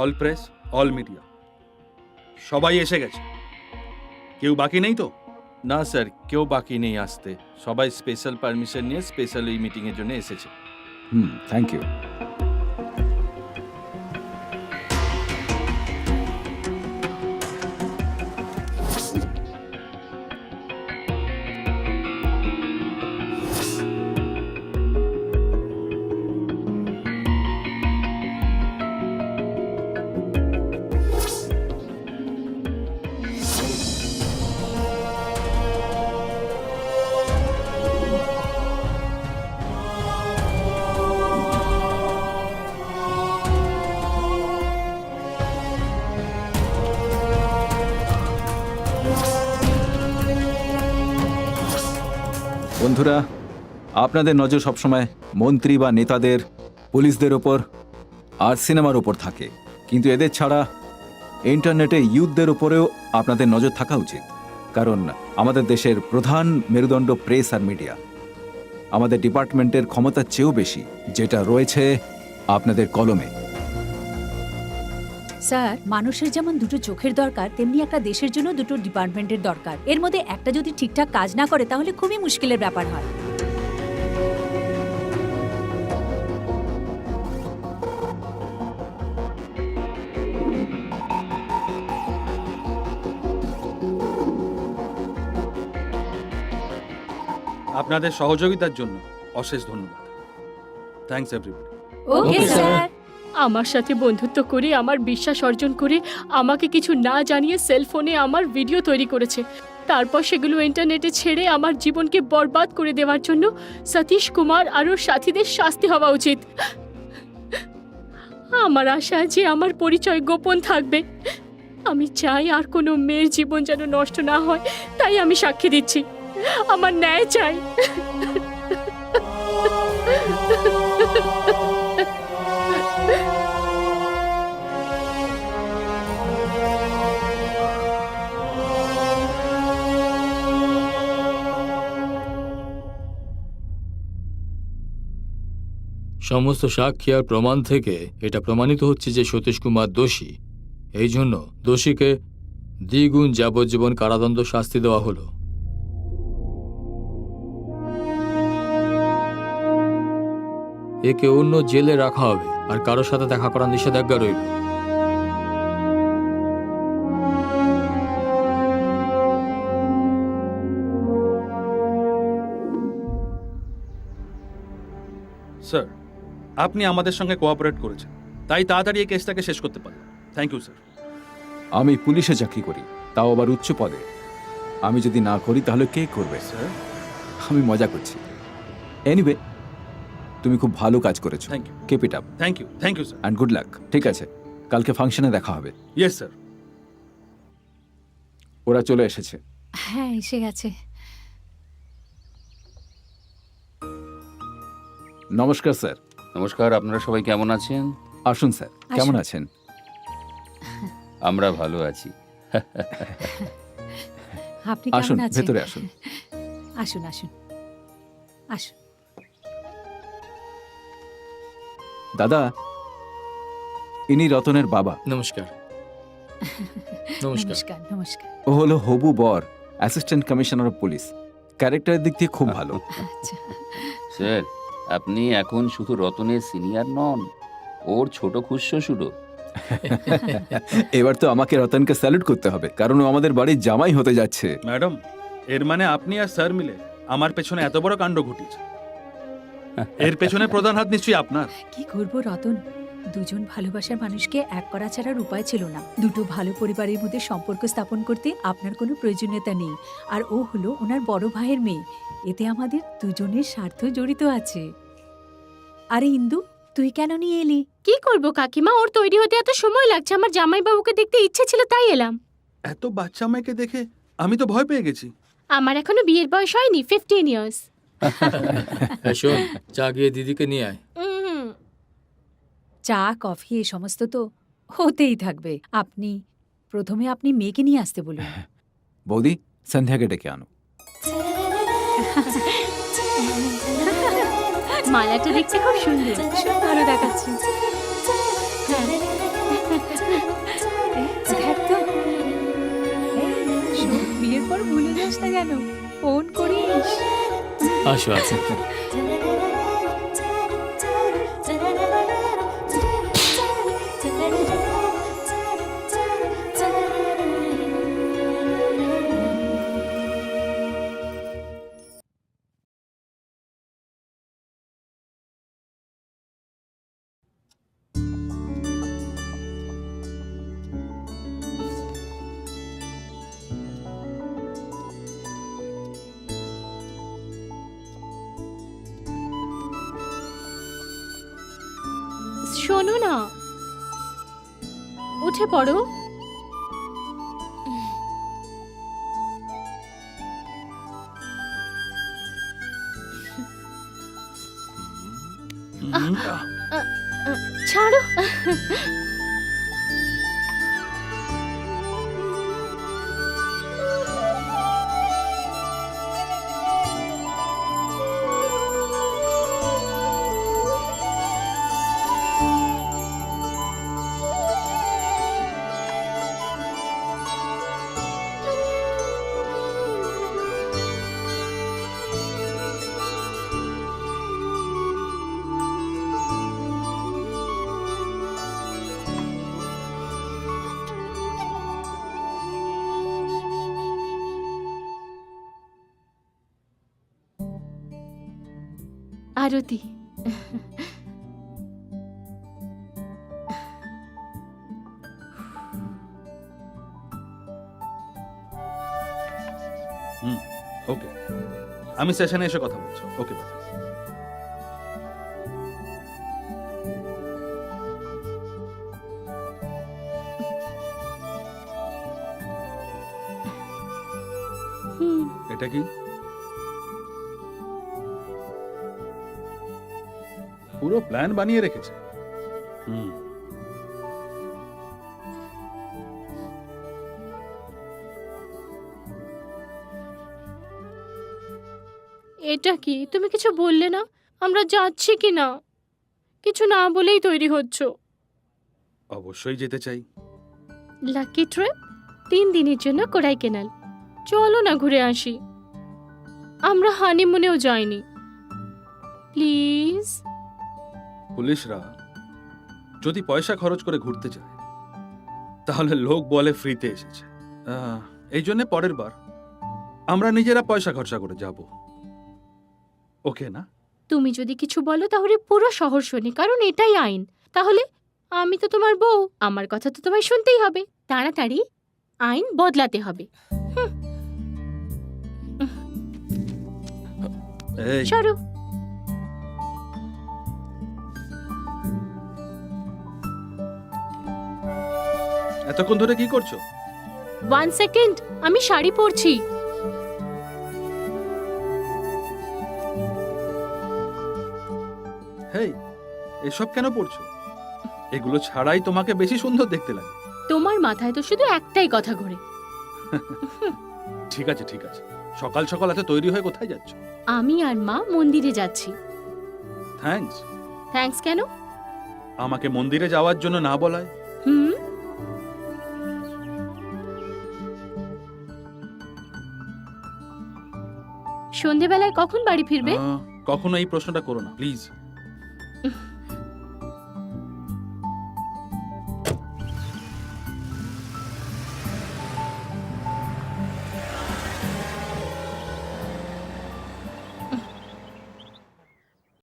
All press all media. সবাই এসে গেছে। কেউ বাকি নেই তো? না স্যার কেউ বাকি নেই আসতে। সবাই স্পেশাল পারমিশন নিয়ে স্পেশাল এই মিটিংয়ের জন্য এসেছে। হুম থ্যাংক ইউ বন্ধুরা, আপনাদের নজর সবসময় মন্ত্রী বা নেতাদের, পুলিশদের ওপর আর সিনেমার ওপর থাকে। কিন্তু এদের ছাড়া ইন্টারনেটে ইউথদের উপরেও আপনাদের নজর থাকা উচিত। কারণ আমাদের দেশের প্রধান মেরুদণ্ড প্রেস আর মিডিয়া। আমাদের ডিপার্টমেন্টের ক্ষমতার চেয়েও বেশি, যেটা রয়েছে আপনাদের কলমে। স্যার মানুষের যেমন দুটো চোখের দরকার তেমনি একটা দেশের জন্য দুটো ডিপার্টমেন্টের দরকার। এর মধ্যে একটা যদি ঠিকঠাক কাজ না করে তাহলে খুবই মুশকিলের ব্যাপার হয়। আপনাদের সহযোগিতার জন্য অশেষ ধন্যবাদ। থ্যাঙ্কস এভরিবডি ওকে স্যার আমার সাথে বন্ধুত্ব করে, আমার বিশ্বাস অর্জন করে, আমাকে কিছু না জানিয়ে সেল ফোনে আমার ভিডিও তৈরি করেছে। তারপর সেগুলো ইন্টারনেটে ছেড়ে আমার জীবনকে বরবাদ করে দেওয়ার জন্য সতীশ কুমার আর ওর সাথীদের শাস্তি হওয়া উচিত। আমার আশা যে আমার পরিচয় গোপন থাকবে। আমি চাই আর কোনো মেয়ের জীবন যেন নষ্ট না হয়, তাই আমি সাক্ষী দিচ্ছি। আমার ন্যায় চাই। সমস্ত সাক্ষী আর প্রমাণ থেকে এটা প্রমাণিত হচ্ছে যে সতীশ কুমার দোষী। এই জন্য দোষীকে দ্বিগুণ যাবজ্জীবন কারাদণ্ড শাস্তি দেওয়া হলো। একে অন্য জেলে রাখা হবে আর কারোর সাথে দেখা করার নিষেধাজ্ঞা রইল। স্যার আপনি আমাদের সঙ্গে কোঅপারেট করেছেন। তাই তাড়াতাড়ি এই কেসটাকে শেষ করতে পারলাম থ্যাংক ইউ স্যার আমি পুলিশে চাকরি করি তাও আবার উচ্চ পদে। আমি যদি না করি তাহলে কে করবে? স্যার আমি মজা করছি। এনিওয়ে তুমি খুব ভালো কাজ করেছ। Thank you keep it up thank you thank you sir and good luck ঠিক আছে কালকে ফাংশনে দেখা হবে। ইয়েস স্যার ওরা চলে এসেছে। হ্যাঁ এসে গেছে। নমস্কার স্যার নমস্কার আপনারা সবাই কেমন আছেন? আসুন স্যার কেমন আছেন? আমরা ভালো আছি। আপনি আসুন কেমন আছেন? ভেতরে আসুন। আসুন আসুন। আসুন। দাদা ইনি রতনের বাবা। নমস্কার। নমস্কার। নমস্কার নমস্কার। ও হলো হবু বর অ্যাসিস্ট্যান্ট কমিশনার অফ পুলিশ। ক্যারেক্টারের দিক দিয়ে খুব ভালো। আচ্ছা। স্যার আপনি এখন শুধু রতনের সিনিয়র নন ওর ছোট খুশশুরও এবার তো আমাকে রতনকে স্যালুট করতে হবে কারণ ও আমাদের বাড়ির জামাই হতে যাচ্ছে। ম্যাডাম এর মানে আপনি আর স্যার মিলে আমার পেছনে এত বড় কাণ্ড ঘটিয়েছে। এর পেছনে প্রধান হাত নিশ্চয়ই আপনার। কি করব রতন? দুজন ভালোবাসার মানুষকে এক করা ছাড়ার উপায় ছিল না। দুটো ভালো পরিবারের মধ্যে সম্পর্ক স্থাপন করতে আপনার কোনো প্রয়োজনীয়তা নেই। আর ও হলো ওনার বড় ভাইয়ের মেয়ে। এতে আমাদের দুজনের স্বার্থ জড়িত আছে। আরে ইন্দু তুই কেন নিয়ে এলি? কি করব কাকিমা? ওর তৈরি হতে এত সময় লাগছে। আমার জামাইবাবুকে দেখতে ইচ্ছে ছিল তাই এলাম। এত বাচ্চা মেয়েকে দেখে আমি তো ভয় পেয়ে গেছি। আমার এখনও বিয়ের বয়স হয়নি ফিফটিন ইয়ার্স শোন চা গিয়ে দিদিকে নিয়ে আয়। চা কফি এ সমস্ত তো হতেই থাকবে। আপনি প্রথমে আপনি মেয়েকে নিয়ে আসতে বলুন। বৌদি সন্ধ্যাকে ডেকে আনো। মালাটা দেখতে খুব সুন্দর। খুব ভালো দেখাচ্ছে। হ্যাঁ। বিয়ের পর ভুলে যাস না কেন? ফোন করিস। আসো আসো। শোনো না উঠে পড়ো ছাড়ো আরতি। ওকে। আমি সেশনে এসে কথা বলছি। Okay bye hmm. এটা কি? পুরো প্ল্যান বানিয়ে রেখেছে। হুম। এটা কি? তুমি কিছু বললে না? আমরা যাচ্ছি কি না? কিছু না বলেই তৈরি হচ্ছ। অবশ্যই যেতে চাই। লাকি ট্রিপ তিন দিনের জন্য কোড়াই কেনাল। চলো না ঘুরে আসি। আমরা হানিমুনেও যাইনি। প্লিজ পুলিশরা যদি পয়সা খরচ করে ঘুরতে যায় তাহলে লোক বলে ফ্রিতে এসেছে। এই জন্য পরের বার আমরা নিজেরা পয়সা খরচা করে যাব। ওকে না? তুমি যদি কিছু বলো তাহলে পুরো শহর শোনে কারণ এটাই আইন। তাহলে আমি তো তোমার বউ আমার কথা তো তোমায় শুনতেই হবে। তাড়াতাড়ি আইন বদলাতে হবে। সরো। এতক্ষণ ধরে কি করছ? ওয়ান সেকেন্ড আমি শাড়ি পরছি। হেই এসব কেন পড়ছো এগুলো ছাড়াই তোমাকে বেশি সুন্দর দেখতে লাগে। তোমার মাথায় তো শুধু একটাই কথা ঘোরে। ঠিক আছে ঠিক আছে। সকাল সকাল এত তৈরি হয়ে কোথায় যাচ্ছ? আমি আর মা মন্দিরে যাচ্ছি। থ্যাঙ্কস থ্যাঙ্কস কেন? আমাকে মন্দিরে যাওয়ার জন্য না বলায়। হুম? সন্ধেবেলায় কখন বাড়ি ফিরবে? আহ, কখনো এই প্রশ্নটা করো না প্লিজ।